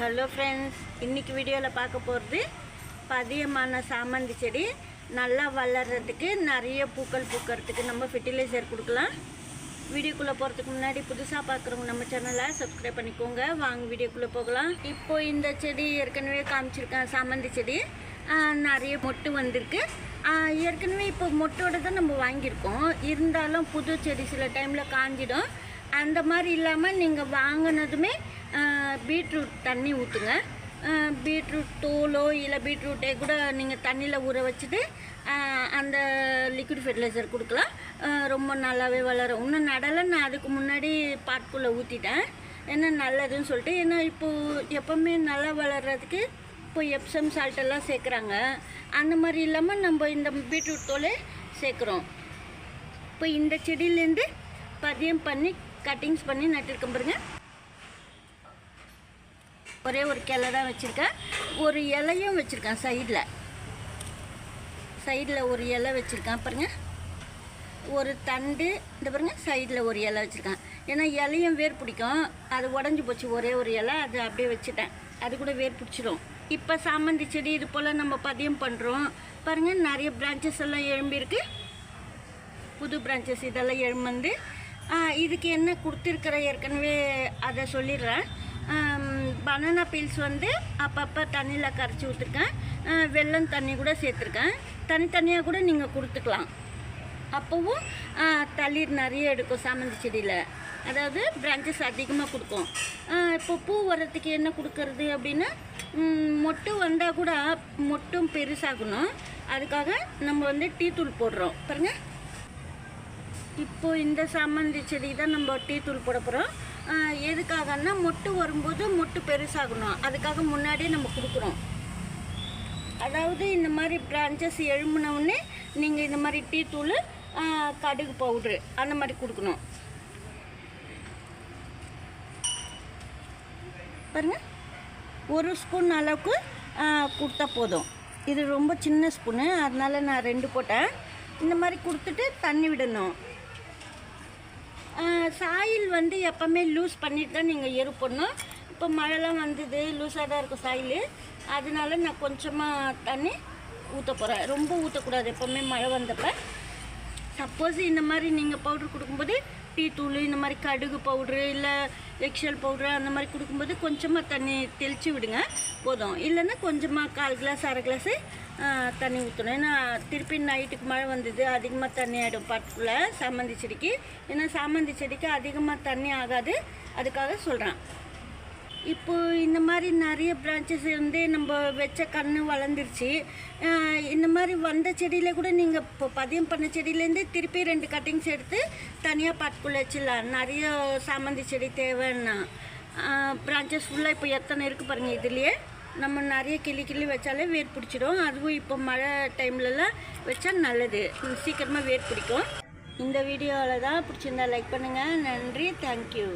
Hello friends இன்றைக்கி வீடியோவில் பார்க்க போகிறது பதியமான சாமந்தி செடி. நல்லா வளர்கிறதுக்கு நிறைய பூக்கள் பூக்கிறதுக்கு நம்ம ஃபெர்டிலைசர் கொடுக்கலாம். வீடியோக்குள்ளே போகிறதுக்கு முன்னாடி புதுசாக பார்க்குறவங்க நம்ம சேனலை சப்ஸ்கிரைப் பண்ணிக்கோங்க. வாங்க வீடியோக்குள்ளே போகலாம். இப்போ இந்த செடி ஏற்கனவே காமிச்சிருக்கேன் சாமந்தி செடி. நிறைய மொட்டு வந்திருக்கு. ஏற்கனவே இப்போ மொட்டோட தான் நம்ம வாங்கியிருக்கோம். இருந்தாலும் புது செடி சில டைமில் காஞ்சிடும். அந்த மாதிரி இல்லாமல் நீங்கள் வாங்கினதுமே பீட்ரூட் தண்ணி ஊற்றுங்க பீட்ரூட் தோலோ இல்லை பீட்ரூட்டே கூட நீங்கள் தண்ணியில் ஊற வச்சுட்டு அந்த லிக்விட் ஃபெர்டிலைசர் கொடுக்கலாம். ரொம்ப நல்லாவே வளரும். இன்னும் நடலை நான் அதுக்கு முன்னாடி பாட்குள்ளே ஊற்றிட்டேன் ஏன்னா நல்லதுன்னு சொல்லிட்டு ஏன்னா இப்போது எப்போவுமே நல்லா வளர்கிறதுக்கு இப்போ எப்சம் சால்ட்டெல்லாம் சேர்க்குறாங்க. அந்த மாதிரி இல்லாமல் நம்ம இந்த பீட்ரூட் தோலை சேர்க்குறோம். இப்போ இந்த செடியிலேருந்து பதியம் பண்ணி கட்டிங்ஸ் பண்ணி நட்டிருக்கேன் பாருங்கள் ஒரே ஒரு கிளை தான் வச்சுருக்கேன். ஒரு இலையும் வச்சுருக்கேன் சைடில் சைடில் ஒரு இலை வச்சுருக்கேன் பாருங்க. ஒரு தண்டு இந்த பாருங்க சைடில் ஒரு இலை வச்சுருக்கேன். ஏன்னா இலையும் வேர் பிடிக்கும். அது உடஞ்சி போச்சு ஒரே ஒரு இலை அது அப்படியே வச்சுட்டேன். அது கூட வேர் பிடிச்சிடும் இப்போ சாமந்தி செடி இது போல் நம்ம பதியம் பண்ணுறோம் பாருங்கள் நிறைய பிரான்ச்சஸ் எல்லாம் எழும்பியிருக்கு. புது பிரான்ச்சஸ் இதெல்லாம் எழுமந்து இதுக்கு என்ன கொடுத்துருக்குற? ஏற்கனவே அதை சொல்லிடுறேன். பனானா பீல்ஸ் வந்து அப்பப்போ தண்ணியில் கரைச்சி விட்டுருக்கேன் வெல்லம் தண்ணி கூட சேர்த்துருக்கேன். தனித்தனியாக கூட நீங்கள் கொடுத்துக்கலாம். அப்போவும் தளிர் நிறைய எடுக்கும் சாமந்தி செடியில். அதாவது பிரான்ச்சஸ் அதிகமாக கொடுக்கும். இப்போ பூ வர்றதுக்கு என்ன கொடுக்கறது அப்படின்னா மொட்டு வந்தால் கூட மொட்டும் பெருசாகணும். அதுக்காக நம்ம வந்து டீ தூள் போடுறோம். பாருங்க. இப்போ இந்த சாமந்தி செடி தான் நம்ம டீ தூள் போட போகிறோம் எதுக்காகன்னா மொட்டு வரும்போது மொட்டு பெருசாகணும். அதுக்காக முன்னாடியே நம்ம கொடுக்குறோம். அதாவது இந்த மாதிரி பிரான்ச்சஸ் எழும்பினவுடனே நீங்கள் இந்த மாதிரி டீ தூள் கடுகு பவுட்ரு அந்த மாதிரி கொடுக்கணும். பாருங்கள் ஒரு ஸ்பூன் அளவுக்கு கொடுத்தா போதும். இது ரொம்ப சின்ன ஸ்பூனு அதனால் நான் ரெண்டு போட்டேன். இந்த மாதிரி கொடுத்துட்டு தண்ணி விடணும். சாயில் வந்து எப்போவுமே லூஸ் பண்ணிட்டு தான் நீங்கள் எருப்பணும் இப்போ மழைலாம் வந்தது லூஸாக தான் இருக்கும் சாயில். அதனால நான் கொஞ்சமாக தண்ணி ஊற்ற போகிறேன் ரொம்ப ஊற்றக்கூடாது எப்போவுமே மழை வந்தப்போ. சப்போஸ் இந்த மாதிரி நீங்கள் பவுட்ரு கொடுக்கும்போது டீ தூள் இந்த மாதிரி கடுகு பவுட்ரு இல்லை எக்ஷல் பவுட்ரு அந்த மாதிரி கொடுக்கும்போது கொஞ்சமாக தண்ணி தெளித்து விடுங்க. போதும். இல்லைன்னா கொஞ்சமாக கால் கிளாஸ் அரை கிளாஸு தண்ணி ஊற்றணும் ஏன்னா திருப்பி நைட்டுக்கு மழை வந்தது அதிகமாக தண்ணி ஆகிடும் பாட்டுக்குள்ளே சாமந்தி செடிக்கு. ஏன்னா சாமந்தி செடிக்கு அதிகமாக தண்ணி ஆகாது. அதுக்காக சொல்கிறேன் இப்போ இந்த மாதிரி நிறைய பிரான்ச்சஸ் வந்து நம்ம வச்ச கன்று வளர்ந்துருச்சு. இந்த மாதிரி வந்த செடியில் கூட நீங்கள் இப்போ பதியம் பண்ண செடியிலேருந்து திருப்பி ரெண்டு கட்டிங்ஸ் எடுத்து தனியாக பட்டுக்குள்ளே வச்சிடலாம். நிறைய சாமந்தி செடி தேவைன்னா. பிரான்ச்சஸ் ஃபுல்லாக இப்போ எத்தனை இருக்குது பாருங்கள் இதுலேயே. நம்ம நிறைய கிளி கிளி வச்சாலே வேர் பிடிச்சிடும். அதுவும் இப்போ மழை டைம்லலாம் வச்சா நல்லது. சீக்கிரமாக வேர் பிடிக்கும். இந்த வீடியோவில் தான் பிடிச்சிருந்தா லைக் பண்ணுங்கள் நன்றி. தேங்க்யூ